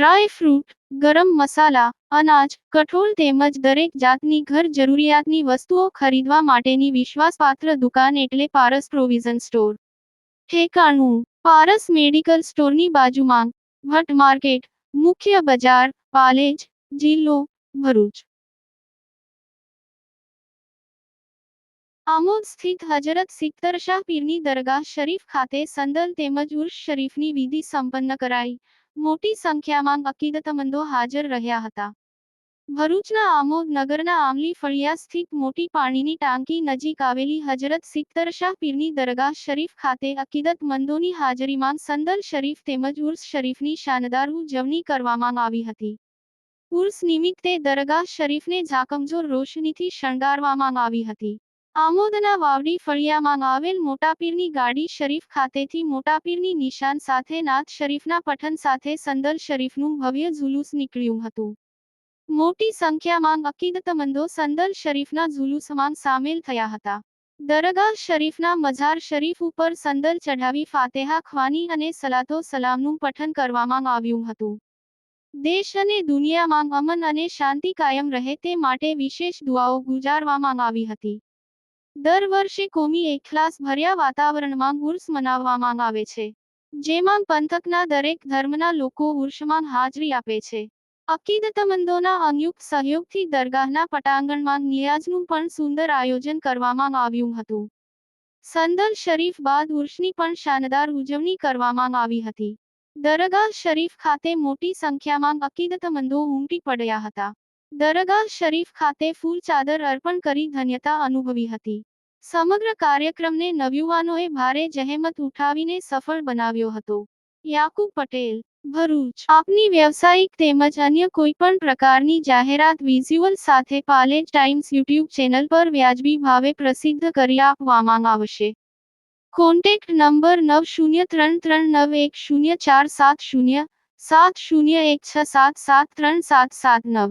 Dry fruit, ગરમ મસાલા, અનાજ, કઠોળ તેમજ દરેક જાતની ઘર જરૂરિયાતની વસ્તુઓ ખરીદવા માટેની વિશ્વાસપાત્ર દુકાન એટલે પારસ પ્રોવિઝન સ્ટોર. ઠેકાણું, પારસ મેડિકલ સ્ટોરની બાજુમાં, ભટ્ટ માર્કેટ, મુખ્ય બજાર, પાલેજ, જિલ્લો, ભરૂચ. આમોદ સ્થિત હજરત સિત્તરશાહ પીરની દરગાહ શરીફ ખાતે સંદલ તેમજ ઉર્ષ શરીફની વિધિ સંપન્ન કરાઈ. મોટી સંખ્યામાં અકીદતમંદો હાજર રહ્યા હતા. ભરૂચના આમોદ નગરના આમલી ફળિયા સ્થિત મોટી પાણીની ટાંકી નજીક આવેલી હજરત સિત્તર શાહ પીરની દરગાહ શરીફ ખાતે અકીદતમંદોની હાજરીમાં સંદલ શરીફ તેમજ ઉર્સ શરીફની શાનદાર ઉજવણી કરવામાં આવી હતી. ઉર્સ નિમિત્તે દરગાહ શરીફને ઝાકમજોર રોશનીથી શણગારવામાં આવી હતી. આમોદના વાવડી ફળિયામાં આવેલ મોટાપીરની ગાડી શરીફ ખાતેથી મોટાપીરની નિશાન સાથે નાથ શરીફના પઠન સાથે સંદલ શરીફનું ભવ્ય જુલુસ નીકળ્યું હતું. મોટી સંખ્યામાં અકીદતમંદો સંદલ શરીફના જુલુસમાં સામેલ થયા હતા. દરગાહ શરીફના મઝાર શરીફ ઉપર સંદલ ચઢાવી ફાતેહા ખવાની અને સલાતો સલામનું પઠન કરવામાં આવ્યું હતું. દેશ અને દુનિયામાં અમન અને શાંતિ કાયમ રહે તે માટે વિશેષ દુઆઓ ગુજારવામાં આવી હતી. દર વર્ષે કોમી એકલાસ ભર્યા વાતાવરણમાં ઉર્સ મનાવવામાં આવે છે, જેમાં પંથકના દરેક ધર્મના લોકો ઉર્સમાં હાજરી આપે છે. અકીદતમંદોના સંયુક્ત સહયોગથી દરગાહના પટાંગણમાં નિયાઝનું પણ સુંદર આયોજન કરવામાં આવ્યું હતું. સંદલ શરીફ બાદ ઉર્સની પણ શાનદાર ઉજવણી કરવામાં આવી હતી. દરગાહ શરીફ ખાતે મોટી સંખ્યામાં અકીદતમંદો ઉમટી પડ્યા હતા. દરગાહ શરીફ ખાતે ફૂલ ચાદર અર્પણ કરી ધન્યતા અનુભવી હતી. સમગ્ર કાર્યક્રમને નવયુવાનોએ ભારે જહેમત ઉઠાવીને સફળ બનાવ્યો હતો. યાકુબ પટેલ, ભરૂચ. આપની વ્યવસાયિક તેમજ અન્ય કોઈપણ પ્રકારની જાહેરાત વિઝ્યુઅલ સાથે પાલેજ ટાઈમ્સ યુટ્યુબ ચેનલ પર વ્યાજબી ભાવે પ્રસિદ્ધ કરી આપવામાં આવશે. કોન્ટેક્ટ નંબર નવ શૂન્ય ત્રણ ત્રણ નવ એક શૂન્ય ચાર સાત શૂન્ય સાત શૂન્ય એક છ સાત સાત ત્રણ સાત સાત નવ.